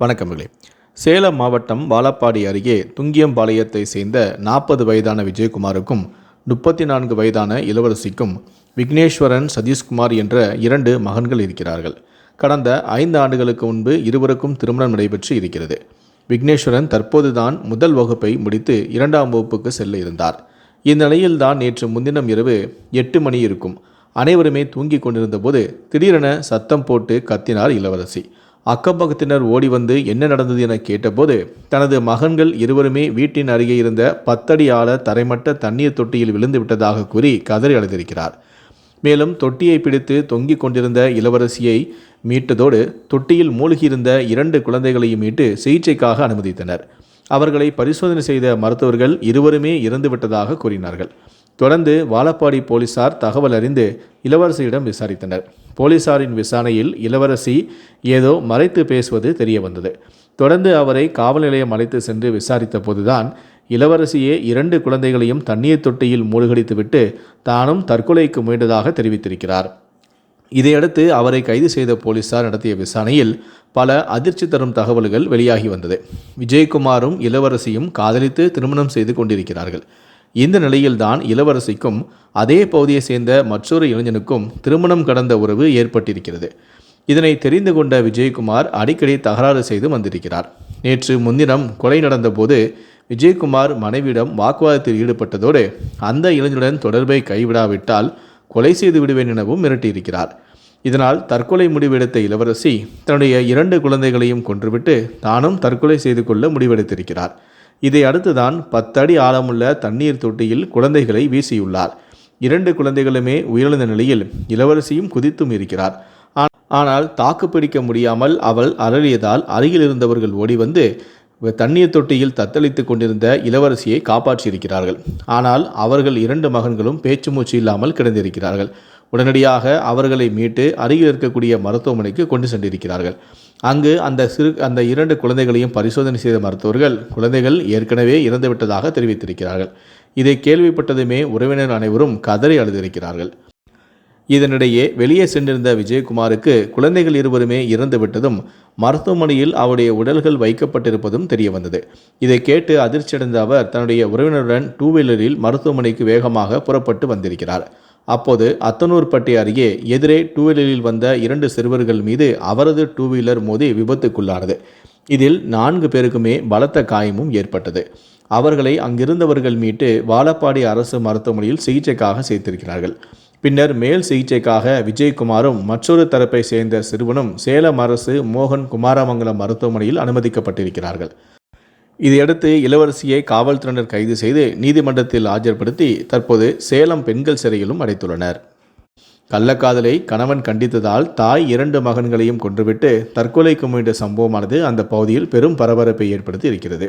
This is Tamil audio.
வணக்கங்களே சேலம் மாவட்டம் வாழப்பாடி அருகே துங்கியம்பாளையத்தை சேர்ந்த நாற்பது வயதான விஜயகுமாருக்கும் முப்பத்தி நான்கு வயதான இளவரசிக்கும் விக்னேஸ்வரன் சதீஷ்குமார் என்ற இரண்டு மகன்கள் இருக்கிறார்கள். கடந்த ஐந்து ஆண்டுகளுக்கு முன்பு இருவருக்கும் திருமணம் நடைபெற்று இருக்கிறது. விக்னேஸ்வரன் தற்போதுதான் முதல் வகுப்பை முடித்து இரண்டாம் வகுப்புக்கு செல்ல இருந்தார். இந்நிலையில்தான் நேற்று முன்தினம் இரவு எட்டு மணி இருக்கும். அனைவருமே தூங்கிக் கொண்டிருந்தபோது திடீரென சத்தம் போட்டு கத்தினார் இளவரசி. அக்கம்பக்கத்தினர் ஓடி வந்து என்ன நடந்தது என கேட்டபோது தனது மகன்கள் இருவருமே வீட்டின் அருகே இருந்த பத்தடி ஆழ தரைமட்ட தண்ணீர் தொட்டியில் விழுந்து விட்டதாக கூறி கதறி அழுதிருக்கிறார். மேலும் தொட்டியை பிடித்து தொங்கிக் கொண்டிருந்த இளவரசியை மீட்டதோடு தொட்டியில் மூழ்கியிருந்த இரண்டு குழந்தைகளையும் மீட்டு சிகிச்சைக்காக அனுமதித்தனர். அவர்களை பரிசோதனை செய்த மருத்துவர்கள் இருவருமே இறந்துவிட்டதாக கூறினார்கள். தொடர்ந்து வாழப்பாடி போலீசார் தகவல் அறிந்து இளவரசியிடம் விசாரித்தனர். போலீசாரின் விசாரணையில் இளவரசி ஏதோ மறைத்து பேசுவது தெரிய வந்தது தொடர்ந்து அவரை காவல் நிலையம் அழைத்து சென்று விசாரித்த போதுதான் இளவரசியே இரண்டு குழந்தைகளையும் தண்ணீர் தொட்டியில் மூழ்கடித்துவிட்டு தானும் தற்கொலைக்கு முயன்றதாக தெரிவித்திருக்கிறார். இதையடுத்து அவரை கைது செய்த போலீசார் நடத்திய விசாரணையில் பல அதிர்ச்சி தரும் தகவல்கள் வெளியாகி வந்தது. விஜயகுமாரும் இளவரசியும் காதலித்து திருமணம் செய்து கொண்டிருக்கிறார்கள். இந்த நிலையில்தான் இளவரசிக்கும் அதே பகுதியை சேர்ந்த மற்றொரு இளைஞனுக்கும் திருமணம் கடந்த உறவு ஏற்பட்டிருக்கிறது. இதனை தெரிந்து கொண்ட விஜயகுமார் அடிக்கடி தகராறு செய்து வந்திருக்கிறார். நேற்று முன்தினம் கொலை நடந்தபோது விஜயகுமார் மனைவியிடம் வாக்குவாதத்தில் ஈடுபட்டதோடு அந்த இளைஞனுடன் தொடர்பை கைவிடாவிட்டால் கொலை செய்து விடுவேன் எனவும் மிரட்டியிருக்கிறார். இதனால் தற்கொலை முடிவெடுத்த இளவரசி தன்னுடைய இரண்டு குழந்தைகளையும் கொன்றுவிட்டு தானும் தற்கொலை செய்து கொள்ள முடிவெடுத்திருக்கிறார். இதை அடுத்துதான் பத்தடி ஆழமுள்ள தண்ணீர் தொட்டியில் குழந்தைகளை வீசியுள்ளார். இரண்டு குழந்தைகளுமே உயிரிழந்த நிலையில் இளவரசியும் குதித்தும் இருக்கிறார். ஆனால் ஆனால் தாக்குப்பிடிக்க முடியாமல் அவள் அலறியதால் அருகில் இருந்தவர்கள் ஓடி வந்து தண்ணீர் தொட்டியில் தத்தளித்து கொண்டிருந்த இளவரசியை காப்பாற்றியிருக்கிறார்கள். ஆனால் அவர்கள் இரண்டு மகன்களும் பேச்சு மூச்சு இல்லாமல் கிடந்திருக்கிறார்கள். உடனடியாக அவர்களை மீட்டு அருகில் இருக்கக்கூடிய மருத்துவமனைக்கு கொண்டு சென்றிருக்கிறார்கள். அங்கு அந்த சிறு அந்த இரண்டு குழந்தைகளையும் பரிசோதனை செய்த மருத்துவர்கள் குழந்தைகள் ஏற்கனவே இறந்துவிட்டதாக தெரிவித்திருக்கிறார்கள். இதை கேள்விப்பட்டதுமே உறவினர் அனைவரும் கதறி அழுதிருக்கிறார்கள். இதனிடையே வெளியே சென்றிருந்த விஜயகுமாருக்கு குழந்தைகள் இருவருமே இறந்துவிட்டதும் மருத்துவமனையில் அவருடைய உடல்கள் வைக்கப்பட்டிருப்பதும் தெரிய வந்தது இதை கேட்டு அதிர்ச்சியடைந்த அவர் தன்னுடைய உறவினருடன் டூ வீலரில் மருத்துவமனைக்கு வேகமாக புறப்பட்டு வந்திருக்கிறார். அப்போது அத்தனூர்பட்டி அருகே எதிரே டூ வீலரில் வந்த இரண்டு சிறுவர்கள் மீது அவரது டூ வீலர் மோதி விபத்துக்குள்ளானது. இதில் நான்கு பேருக்குமே பலத்த காயமும் ஏற்பட்டது. அவர்களை அங்கிருந்தவர்கள் மீட்டு வாழப்பாடி அரசு மருத்துவமனையில் சிகிச்சைக்காக சேர்த்திருக்கிறார்கள். பின்னர் மேல் சிகிச்சைக்காக விஜயகுமாரும் மற்றொரு தரப்பை சேர்ந்த சிறுவனும் சேலம் அரசு மோகன் குமாரமங்கலம் மருத்துவமனையில் அனுமதிக்கப்பட்டிருக்கிறார்கள். இதையடுத்து இளவரசியை காவல்துறையினர் கைது செய்து நீதிமன்றத்தில் ஆஜர்படுத்தி தற்போது சேலம் பெண்கள் சிறையிலும் அடைத்துள்ளனர். கள்ளக்காதலை கணவன் கண்டித்ததால் தாய் இரண்டு மகன்களையும் கொன்றுவிட்டு தற்கொலைக்கு முயன்ற சம்பவமானது அந்த பகுதியில் பெரும் பரபரப்பை ஏற்படுத்தி இருக்கிறது.